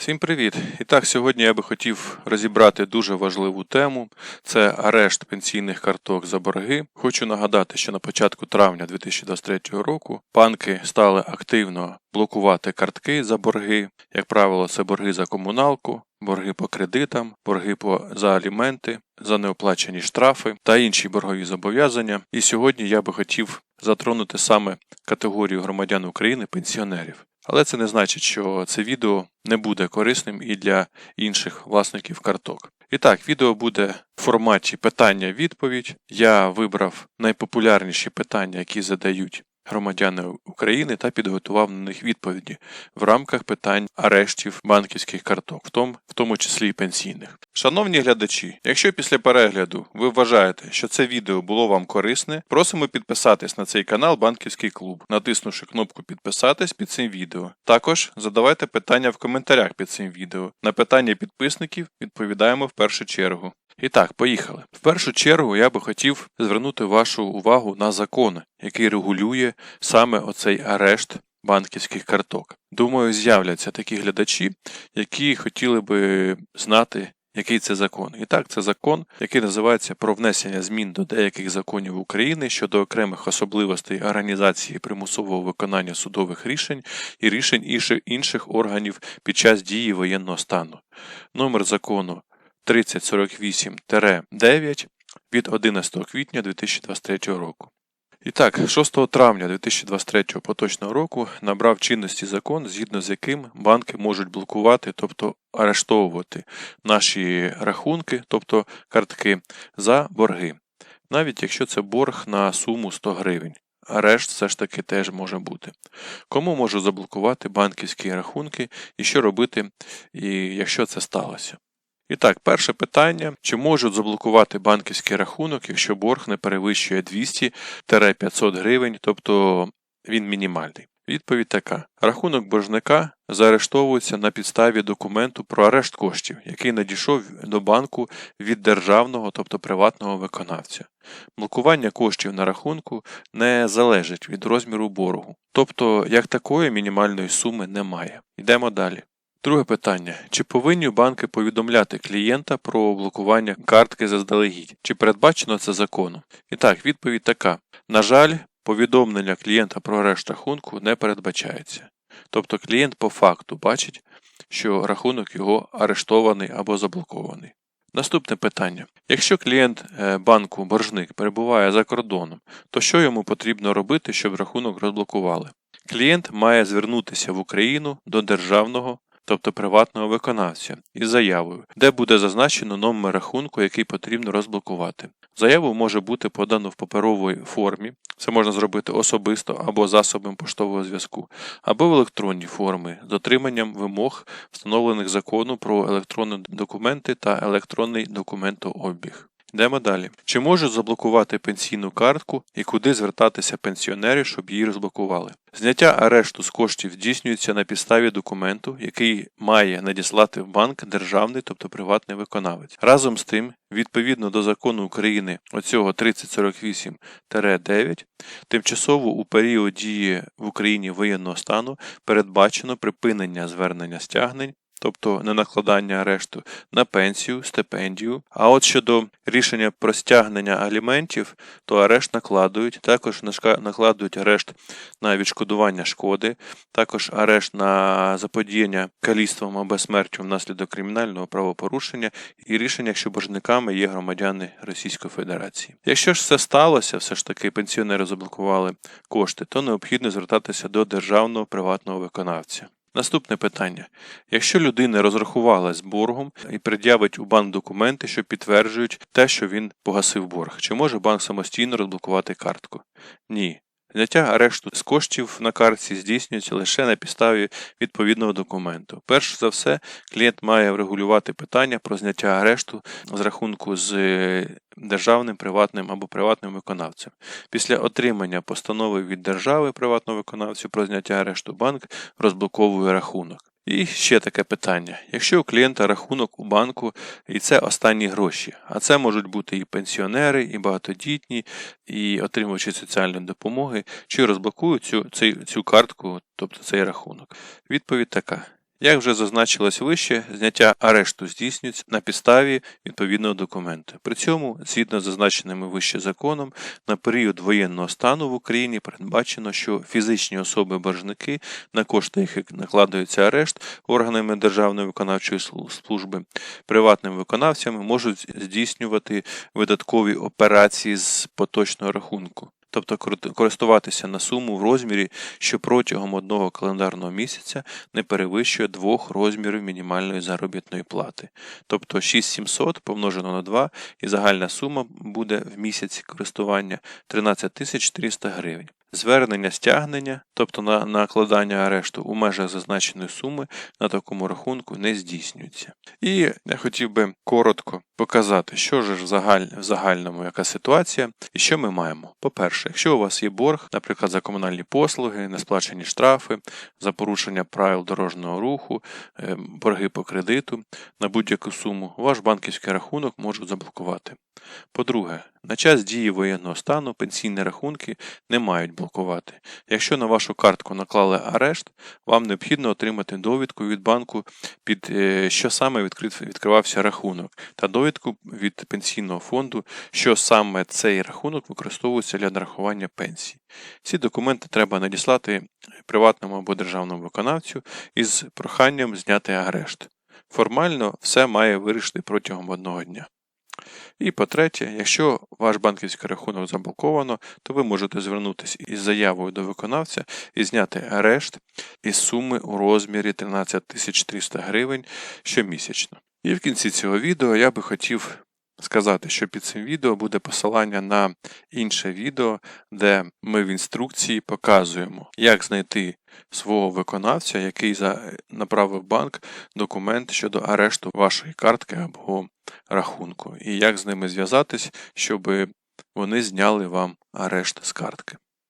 Всім привіт! І так, сьогодні я би хотів розібрати дуже важливу тему це арешт пенсійних карток за борги. Хочу нагадати, що на початку травня 2023 року банки стали активно блокувати картки за борги. Як правило, це борги за комуналку, борги по кредитам, борги по за аліменти, за неоплачені штрафи та інші боргові зобов'язання. І сьогодні я би хотів затронути саме категорію громадян України пенсіонерів. Але це не значить, що це відео не буде корисним і для інших власників карток. І так, відео буде в форматі питання-відповідь. Я вибрав найпопулярніші питання, які задають громадяни України, та підготував на них відповіді в рамках питань арештів банківських карток, в тому, в тому числі і пенсійних. Шановні глядачі, якщо після перегляду ви вважаєте, що це відео було вам корисне, просимо підписатись на цей канал Банківський клуб, натиснувши кнопку підписатись під цим відео. Також задавайте питання в коментарях під цим відео. На питання підписників відповідаємо в першу чергу. І так, поїхали. В першу чергу я би хотів звернути вашу увагу на закон, який регулює саме оцей арешт банківських карток. Думаю, з'являться такі глядачі, які хотіли би знати. Який це закон? І так, це закон, який називається про внесення змін до деяких законів України щодо окремих особливостей організації примусового виконання судових рішень і рішень інших органів під час дії воєнного стану. Номер закону 3048-9 від 11 квітня 2023 року. І так, 6 травня 2023 поточного року набрав чинності закон, згідно з яким банки можуть блокувати, тобто арештовувати наші рахунки, тобто картки, за борги, навіть якщо це борг на суму 100 гривень. Арешт все ж таки теж може бути. Кому можу заблокувати банківські рахунки і що робити, і якщо це сталося? І так, перше питання: чи можуть заблокувати банківський рахунок, якщо борг не перевищує 200-500 гривень, тобто він мінімальний? Відповідь така: рахунок боржника заарештовується на підставі документу про арешт коштів, який надійшов до банку від державного, тобто приватного виконавця. Блокування коштів на рахунку не залежить від розміру боргу, тобто як такої мінімальної суми немає. Йдемо далі. Друге питання: чи повинні банки повідомляти клієнта про блокування картки заздалегідь? Чи передбачено це законом? І так, відповідь така: на жаль, повідомлення клієнта про арешт рахунку не передбачається. Тобто клієнт по факту бачить, що рахунок його арештований або заблокований. Наступне питання: якщо клієнт е, банку боржник перебуває за кордоном, то що йому потрібно робити, щоб рахунок розблокували? Клієнт має звернутися в Україну до державного тобто приватного виконавця, із заявою, де буде зазначено номер рахунку, який потрібно розблокувати. Заяву може бути подано в паперовій формі, це можна зробити особисто або засобом поштового зв'язку, або в електронній формі з дотриманням вимог, встановлених закону про електронні документи та електронний документообіг. Йдемо далі. Чи можуть заблокувати пенсійну картку і куди звертатися пенсіонери, щоб її розблокували? Зняття арешту з коштів здійснюється на підставі документу, який має надіслати в банк державний, тобто приватний виконавець. Разом з тим, відповідно до закону України оцього 3048-9, тимчасово у період дії в Україні воєнного стану передбачено припинення звернення стягнень тобто не накладання арешту, на пенсію, стипендію. А от щодо рішення про стягнення аліментів, то арешт накладують, також накладують арешт на відшкодування шкоди, також арешт на заподіяння каліцтвом або смертю внаслідок кримінального правопорушення і рішення, якщо боржниками є громадяни Російської Федерації. Якщо ж все сталося, все ж таки пенсіонери заблокували кошти, то необхідно звертатися до державного приватного виконавця. Наступне питання: якщо людина розрахувалась з боргом і пред'явить у банк документи, що підтверджують те, що він погасив борг, чи може банк самостійно розблокувати картку? Ні. Зняття арешту з коштів на картці здійснюється лише на підставі відповідного документу. Перш за все, клієнт має врегулювати питання про зняття арешту з рахунку з державним, приватним або приватним виконавцем. Після отримання постанови від держави приватного виконавця про зняття арешту банк розблоковує рахунок. І ще таке питання: якщо у клієнта рахунок у банку і це останні гроші, а це можуть бути і пенсіонери, і багатодітні, і отримувачі соціальної допомоги, чи розблокують цю, цю, цю картку, тобто цей рахунок? Відповідь така: Як вже зазначилось вище, зняття арешту здійснюється на підставі відповідного документу. При цьому, згідно з зазначеними вище законом, на період воєнного стану в Україні передбачено, що фізичні особи-боржники, на кошти яких накладається арешт органами Державної виконавчої служби, приватними виконавцями можуть здійснювати видаткові операції з поточного рахунку. Тобто користуватися на суму в розмірі, що протягом одного календарного місяця не перевищує двох розмірів мінімальної заробітної плати. Тобто 6700 помножено на 2 і загальна сума буде в місяці користування 13 300 гривень. Звернення стягнення, тобто на накладання арешту у межах зазначеної суми на такому рахунку не здійснюється. І я хотів би коротко показати, що ж в, загаль... в загальному яка ситуація і що ми маємо. По-перше, якщо у вас є борг, наприклад, за комунальні послуги, несплачені штрафи, за порушення правил дорожнього руху, е, борги по кредиту на будь-яку суму, ваш банківський рахунок можуть заблокувати. По-друге, на час дії воєнного стану пенсійні рахунки не мають блокувати. Якщо на вашу картку наклали арешт, вам необхідно отримати довідку від банку, під е, що саме відкривався рахунок, та довідку від пенсійного фонду, що саме цей рахунок використовується для нарахування пенсії. Ці документи треба надіслати приватному або державному виконавцю із проханням зняти арешт. Формально все має вирішити протягом одного дня. І по-третє, якщо ваш банківський рахунок заблоковано, то ви можете звернутися із заявою до виконавця і зняти арешт із суми у розмірі 13 300 гривень щомісячно. І в кінці цього відео я би хотів сказати, що під цим відео буде посилання на інше відео, де ми в інструкції показуємо, як знайти свого виконавця, який направив банк документ щодо арешту вашої картки або рахунку, і як з ними зв'язатись, щоб вони зняли вам арешт з картки.